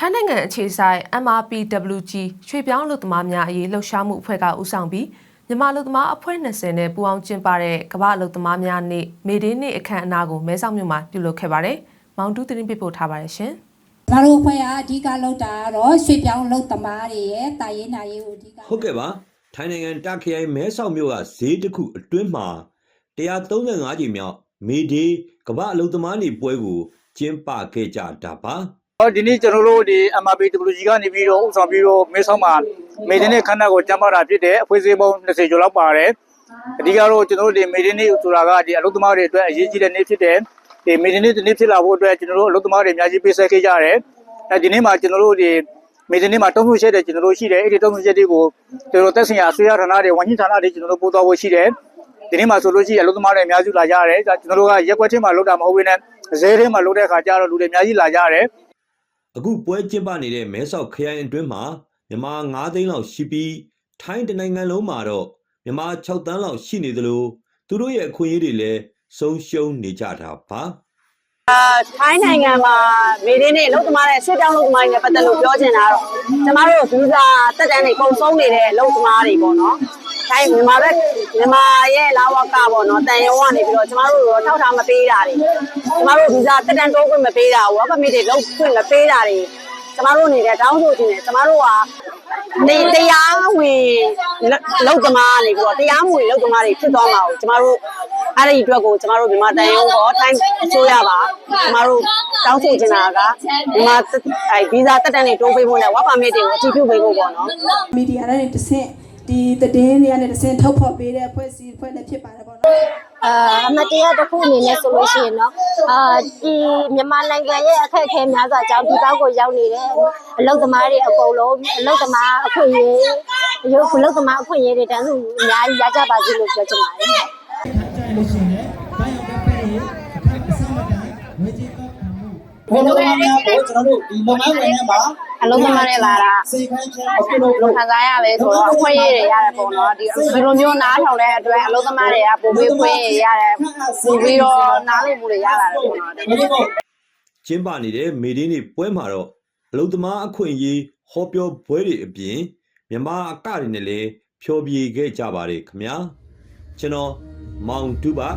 ထိုင်းနိုင်ငံအခြေဆိုင် MRPWG ရွှေပြောင်းလူသမားများအရေးလှုပ်ရှားမှုအဖွဲ့ကဦးဆောင်ပြီးမြန်မာလူသမားအဖွဲ့20နဲ့ပူးပေါင်းကျင်းပတဲ့ကမ္ဘာလူသမားများနေ့မေဒေးနေ့အခမ်းအနားကိုမဲဆောက်မြို့မှာပြုလုပ်ခဲ့ပါတယ်။မောင်တူးတင်ပြပို့ထားပါတယ်ရှင်။ငါတို့အဖွဲ့ကအဓိကလောက်တာကတော့ရွှေပြောင်းလောက်သမားတွေရဲ့တာရင်နာရေးကိုအဓိကဟုတ်ကဲ့ပါထိုင်းနိုင်ငံတာခရိုင်မဲဆောက်မြို့ကဈေးတစ်ခုအတွင်းမှာ135ကြိမ်မြောက်မေဒေးကမ္ဘာအလုံသမားနေပွဲကိုကျင်းပခဲ့ကြတာပါ ဟောဒီနေ့ကျွန်တော်တို့ဒီ MRPWG ကနေပြီးတော့ဥဆောင်ပြီးတော့မဲဆောက်မှာမေဒင်းနဲ့ခန္ဓာကိုကျမ်းပါတာဖြစ်တဲ့အဖွဲ့အစည်းပေါင်း20ကျော်လောက်ပါတယ်အဓိကတော့ကျွန်တော်တို့ဒီမေဒင်းနေ့ဆိုတာကဒီအလုပ်သမားတွေအတွက်အရေးကြီးတဲ့နေ့ဖြစ်တယ်ဒီမေဒင်းနေ့တစ်နေ့ဖြစ်လာဖို့အတွက်ကျွန်တော်တို့အလုပ်သမားတွေအများကြီးပေးဆက်ခဲ့ကြတယ်အဲဒီနေ့မှာကျွန်တော်တို့ဒီမေဒင်းနေ့မှာတုံ့ပြန်ချက်တွေကျွန်တော်တို့ရှိတယ်အဲ့ဒီတုံ့ပြန်ချက်တွေကိုကျွန်တော်တို့သက်ဆိုင်ရာအစိုးရဌာနတွေဝန်ကြီးဌာနတွေကျွန်တော်တို့ပို့သွားဖို့ရှိတယ်ဒီနေ့မှာဆိုလို့ရှိရင်အလုပ်သမားတွေအများစုလာကြတယ်ဒါကျွန်တော်တို့ကရက်ွက်ချင်းမှာလုပ်တာမဟုတ်ဘဲနဲ့ဈေးထဲမှာလုပ်တဲ့အခါကျတော့လူတွေအများကြီးလာကြတယ် အခုပွဲကျင်းပနေတဲ့မဲဆောက်ခရိုင်အတွင်းမှာမြန်မာ9သိန်းလောက်ရှိပြီးထိုင်းတနိုင်ငံလုံးမှာတော့မြန်မာ6တန်းလောက်ရှိနေသလိုသူတို့ရဲ့အခွင့်အရေးတွေလည်းဆုံးရှုံးနေကြတာပါထိုင်းနိုင်ငံမှာမေဒင်းနဲ့လုံသမားတဲ့ဆွေးပြောင်းလုံသမားတွေနဲ့ပတ်သက်လို့ပြောချင်တာတော့ကျမတို့ဗီဇာတက်တန်းတွေပုံဆုံးနေတဲ့လုံသမားတွေပေါ့နော်။ ထိုင်းမြန်မာဘက်မြန်မာရဲ့လာဝကပေါ့နော်တန်ရုံကနေပြီးတော့ကျမတို့တော့ထောက်ထားမပေးတာတွေကျမတို့ဗီဇာတက်တန်းတိုးခွင့်မပေးတာဝါပမစ်တွေလုံခွင့်မပေးတာတွေကျမတို့နေတဲ့တောင်းဆိုခြင်းနဲ့ကျမတို့ကနေတရားဝင်လုံသမားနေပြီးတော့တရားမဝင်လုံသမားတွေဖြစ်သွားမှာကိုကျမတို့အဲ့ဒီအတွက်ကိုကျမတို့မြန်မာတန်ရုံပေါ်ထိုင်းအစိုးရပါကျမတို့တောင်းဆိုချင်တာကမြန်မာအဲဗီဇာတက်တန်းတွေတိုးပေးဖို့နဲ့ဝါပါမစ်တွေကိုအတည်ပြုပေးဖို့ပေါ့နော်မီဒီယာတွေနဲ့တစ်ဆင့် ဒီသတင်းတွေနဲ့တစ်ဆင့်ထုတ်ဖော်ပေးတဲ့အဖွဲ့အစည်းအဖွဲ့လည်းဖြစ်ပါတယ်ပေါ့နော်အာအမတရားတစ်ခုအနေနဲ့ဆိုလို့ရှိရင်တော့အာဒီမြန်မာနိုင်ငံရဲ့အခက်အခဲများစွာကြောင့်ဒီတောက်ကိုရောက်နေတယ်အလုတ်သမားတွေအကုန်လုံးအလုတ်သမားအခွင့်အရေးရုပ်အလုတ်သမားအခွင့်အရေးတွေတန်းစုအများကြီးရကြပါစေလို့ပြောချင်ပါတယ်ကြိုင်လို့ရှိရင်လည်းဘိုင်ယောကဖက်ရဲ့အခက်အစမတန်ဝေကြီးတော့ခံမှုဘယ်လိုလဲကိုကျွန်တော်တို့ဒီလုပ်ငန်းဝင်ထဲမှာ အလုံးသမားတွေလာတာစိတ်ခိုင်းချင်အခုလို့လုံခံစားရပဲဆိုတော့အခွင့်အရေးတွေရတယ်ပေါ့နော်ဒီဒီလိုမျိုးနားထောင်တဲ့အတွက်အလုံးသမားတွေကပိုပြီးခွင့်ရရတယ်ပိုပြီးတော့နားလည်မှုတွေရလာတယ်ပေါ့နော်ဒီလိုကိုကျင်းပနေတဲ့မေဒင်းနေ့ပွဲမှာတော့အလုသမားအခွင့်အရေးဟောပြောပွဲတွေအပြင်မြန်မာအကတွေနဲ့လည်းဖျော်ဖြေခဲ့ကြပါတယ်ခင်ဗျာကျွန်တော်မောင်တူပါ